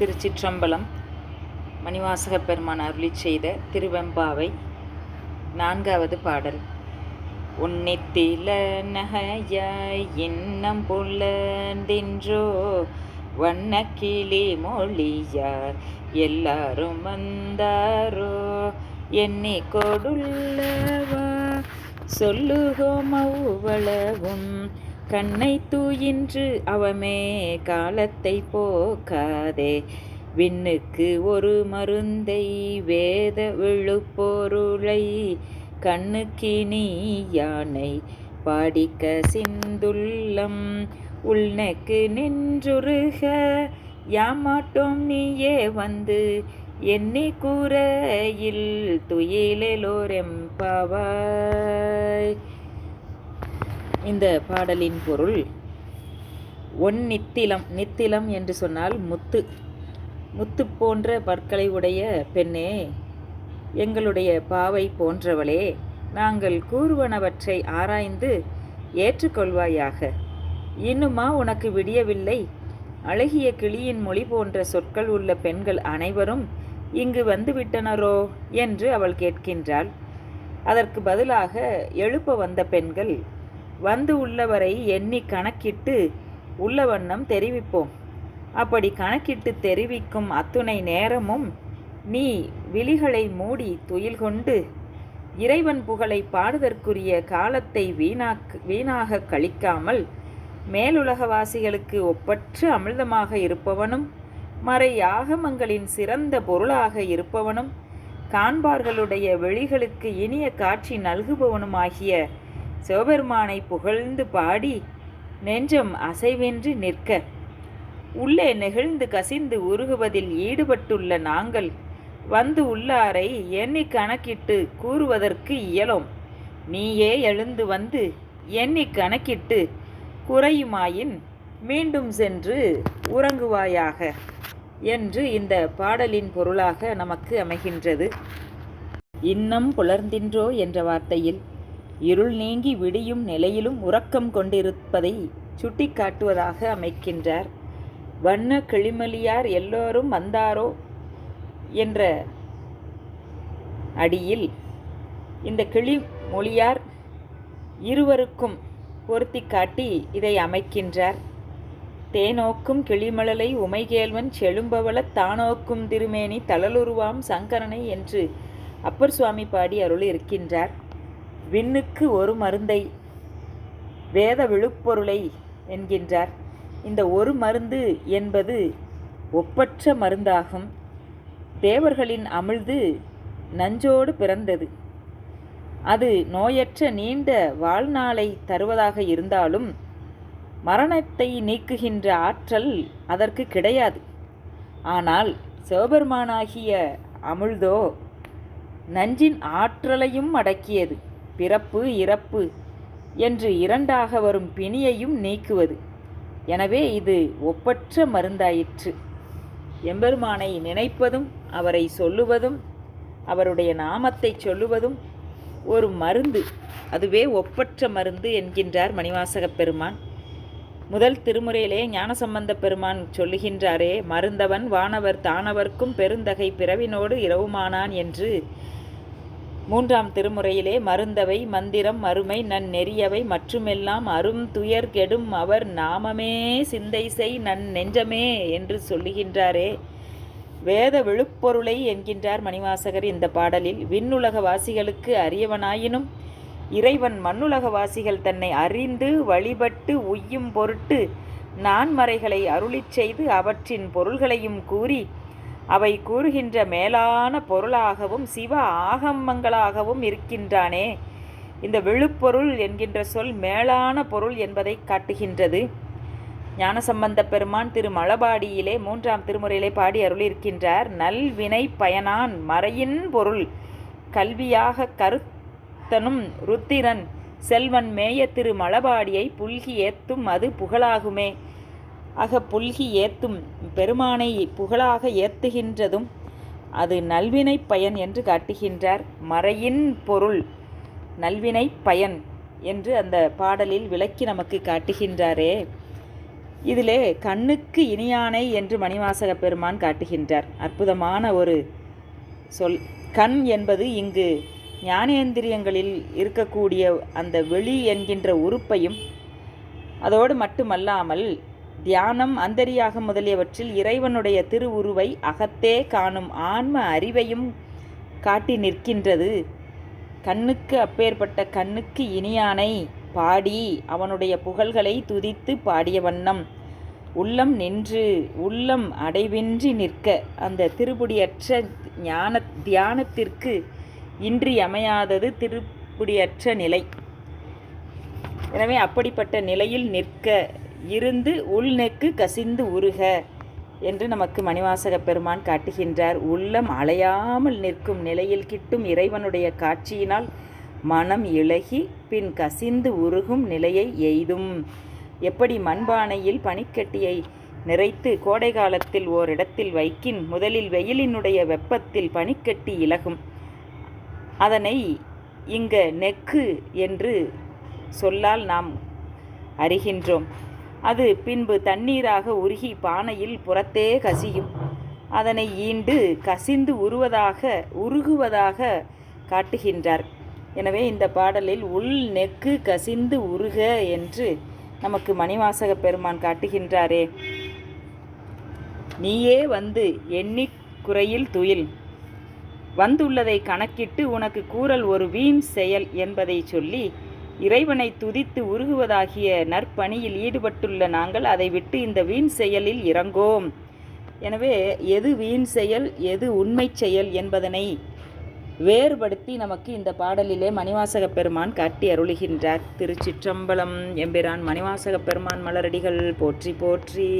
திருச்சிற்றம்பலம் மணிவாசக பெருமான் அருளி செய்த திருவெம்பாவை. நான்காவது பாடல். உன்னித்தில நகையாய் இன்னம் புலந்தின்றோ வண்ண கிளி மொழியார் எல்லாரும் வந்தாரோ என்னை கொடுள்ளவா சொல்லுகோ அவ்வளவும் கண்ணை தூயின்று அவமே காலத்தை போக்காதே. விண்ணுக்கு ஒரு மருந்தை வேத விழுப்பொருளை கண்ணுக்கினி யானை பாடிக்க சிந்துள்ளம். உள்நக்கு நின்றுருக யாமாட்டோம் நீயே வந்து எண்ணி கூரையில் துயிலோரெம்பாவாய் இந்த பாடலின் பொருள் ஒன் நித்திலம் நித்திலம் என்று சொன்னால் முத்து. முத்து போன்ற பற்களை உடைய பெண்ணே எங்களுடைய பாவை போன்றவளே நாங்கள் கூறுவனவற்றை ஆராய்ந்து ஏற்றுக்கொள்வாயாக. இன்னுமா உனக்கு விடியவில்லை? அழகிய கிளியின் மொழி போன்ற சொற்கள் உள்ள பெண்கள் அனைவரும் இங்கு வந்துவிட்டனரோ என்று அவள் கேட்கின்றாள். அதற்கு பதிலாக எழுப்ப வந்த பெண்கள் வந்து உள்ளவரை எண்ணி கணக்கிட்டு உள்ள வண்ணம் தெரிவிப்போம். அப்படி கணக்கிட்டு தெரிவிக்கும் அத்துணை நேரமும் நீ விழிகளை மூடி துயில் கொண்டு இறைவன் புகழை பாடுதற்குரிய காலத்தை வீணாக்கு வீணாக கழிக்காமல் மேலுலகவாசிகளுக்கு ஒப்பற்று அமிழ்தமாக இருப்பவனும் மறை யாகமங்களின் சிறந்த பொருளாக இருப்பவனும் காண்பார்களுடைய வெளிகளுக்கு இனிய காட்சி நல்குபவனுமாகிய சிவபெருமானை புகழ்ந்து பாடி நெஞ்சம் அசைவென்று நிற்க. உள்ளே நெகிழ்ந்து கசிந்து உருகுவதில் ஈடுபட்டுள்ள நாங்கள் வந்து உள்ளாரை எண்ணி கணக்கிட்டு கூறுவதற்கு இயலும். நீயே எழுந்து வந்து எண்ணி கணக்கிட்டு குறையுமாயின் மீண்டும் சென்று உறங்குவாயாக என்று இந்த பாடலின் பொருளாக நமக்கு அமைகின்றது. இன்னம் புலர்ந்தின்றோ என்ற வார்த்தையில் இருள் நீங்கி விடியும் நிலையிலும் உறக்கம் கொண்டிருப்பதை சுட்டிக்காட்டுவதாக அமைக்கின்றார். வண்ண கிளிமலியார் எல்லோரும் வந்தாரோ? என்ற அடியில் இந்த கிளி மொழியார் இருவருக்கும் பொருத்தி காட்டி இதை அமைக்கின்றார். தேனோக்கும் கிளிமழலை உமைகேல்வன் செழும்பவள தானோக்கும் திருமேனி தளலுருவாம் சங்கரனை என்று அப்பர் சுவாமி பாடி அருள் இருக்கின்றார் விண்ணுக்கு ஒரு மருந்தை வேத விழுப்பொருளை என்கின்றார். இந்த ஒரு மருந்து என்பது ஒப்பற்ற மருந்தாகும். தேவர்களின் அமிழ்து நஞ்சோடு பிறந்தது. அது நோயற்ற நீண்ட வாழ்நாளை தருவதாக இருந்தாலும் மரணத்தை நீக்குகின்ற ஆற்றல் அதற்கு கிடையாது. ஆனால் சிவபெருமானாகிய அமிழ்தோ நஞ்சின் ஆற்றலையும் அடக்கியது. பிறப்பு இறப்பு என்று இரண்டாக வரும் பிணியையும் நீக்குவது. எனவே இது ஒப்பற்ற மருந்தாயிற்று. எம்பெருமானை நினைப்பதும் அவரை சொல்லுவதும் அவருடைய நாமத்தை சொல்லுவதும் ஒரு மருந்து. அதுவே ஒப்பற்ற மருந்து என்கின்றார் மணிவாசகப் பெருமான். முதல் திருமுறையிலே ஞானசம்பந்த பெருமான் சொல்லுகின்றாரே மருந்தவன் வானவர் தானவர்க்கும் பெருந்தகை பிறவினோடு இரவுமானான் என்று மூன்றாம் திருமுறையிலே மருந்தவை மந்திரம் மறுமை நன் நெறியவை மற்றுமெல்லாம் அரும் துயர் கெடும் அவர் நாமமே சிந்தை செய் நன் நெஞ்சமே என்று சொல்லுகின்றாரே. வேத விழுப்பொருளை என்கின்றார் மணிவாசகர் இந்த பாடலில். விண்ணுலக வாசிகளுக்கு அரியவனாயினும் இறைவன் மண்ணுலக வாசிகள் தன்னை அறிந்து வழிபட்டு உய்யும் பொருட்டு நான்மறைகளை அருளிச் செய்து அவற்றின் பொருள்களையும் கூறி அவை கூறுகின்ற மேலான பொருளாகவும் சிவ ஆகமங்களாகவும் இருக்கின்றானே. இந்த விழுப்பொருள் என்கின்ற சொல் மேலான பொருள் என்பதை காட்டுகின்றது. ஞானசம்பந்த பெருமான் திரு மலபாடியிலே மூன்றாம் திருமுறையிலே பாடி அருளியிருக்கின்றார் நல்வினை பயனான் மறையின் பொருள். கல்வியாக கருத்தனும் ருத்திரன். செல்வன் மேய திரு மலபாடியை புல்கி ஏத்தும் அது புகழாகுமே. ஆக புல்கி ஏத்தும் பெருமானை புகழாக ஏத்துகின்றதும் அது நல்வினை பயன் என்று காட்டுகின்றார். மறையின் பொருள் நல்வினை பயன் என்று அந்த பாடலில் விளக்கி நமக்கு காட்டுகின்றாரே. இதிலே கண்ணுக்கு இனியானை என்று மணிவாசக பெருமான் காட்டுகின்றார். அற்புதமான ஒரு சொல். கண் என்பது இங்கு ஞானேந்திரியங்களில் இருக்கக்கூடிய அந்த வெளி என்கின்ற உறுப்பையும் அதோடு மட்டுமல்லாமல் தியானம் அந்தரியாக முதலியவற்றில் இறைவனுடைய திருவுருவை அகத்தே காணும் ஆன்ம அறிவையும் காட்டி நிற்கின்றது. கண்ணுக்கு அப்பேற்பட்ட கண்ணுக்கு இனியானை பாடி அவனுடைய புகழ்களை துதித்து பாடிய வண்ணம். உள்ளம் நின்று உள்ளம் அடைவின்றி நிற்க அந்த திருப்புடியற்ற ஞான தியானத்திற்கு இன்றியமையாதது திருப்புடியற்ற நிலை. எனவே அப்படிப்பட்ட நிலையில் நிற்க இருந்து உள்நெக்கு கசிந்து உருக என்று நமக்கு மணிவாசக பெருமான் காட்டுகின்றார். உள்ளம் அலையாமல் நிற்கும் நிலையில் கிட்டும் இறைவனுடைய காட்சியினால் மனம் இழகி பின் கசிந்து உருகும் நிலையை எய்தும். எப்படி மண்பானையில் பனிக்கட்டியை நிறைத்து கோடை காலத்தில் ஓரிடத்தில் வைக்கின் முதலில் வெயிலினுடைய வெப்பத்தில் பனிக்கட்டி இலகும். அதனை இங்க நெக்கு என்று சொல்லால் நாம் அறிகின்றோம். அது பின்பு தண்ணீராக உருகி பானையில் புறத்தே கசியும். அதனை ஈண்டு கசிந்து உருவதாக உருகுவதாக காட்டுகின்றார். எனவே இந்த பாடலில் உள் நெக்கு கசிந்து உருக என்று நமக்கு மணிவாசக பெருமான் காட்டுகின்றாரே. நீயே வந்து எண்ணி குறையில் துயில். வந்துள்ளதை கணக்கிட்டு உனக்கு கூறல் ஒரு வீண் செயல் என்பதை சொல்லி இறைவனை துதித்து உருகுவதாகிய நற்பணியில் ஈடுபட்டுள்ள நாங்கள் அதை விட்டு இந்த வீண் செயலில் இறங்கோம். எனவே எது வீண் செயல் எது உண்மை செயல் என்பதனை வேறுபடுத்தி நமக்கு இந்த பாடலிலே மணிவாசக பெருமான் காட்டி அருளுகின்றார். திருச்சிற்றம்பலம் எம்பிரான் மணிவாசக பெருமான் மலரடிகள் போற்றி போற்றி.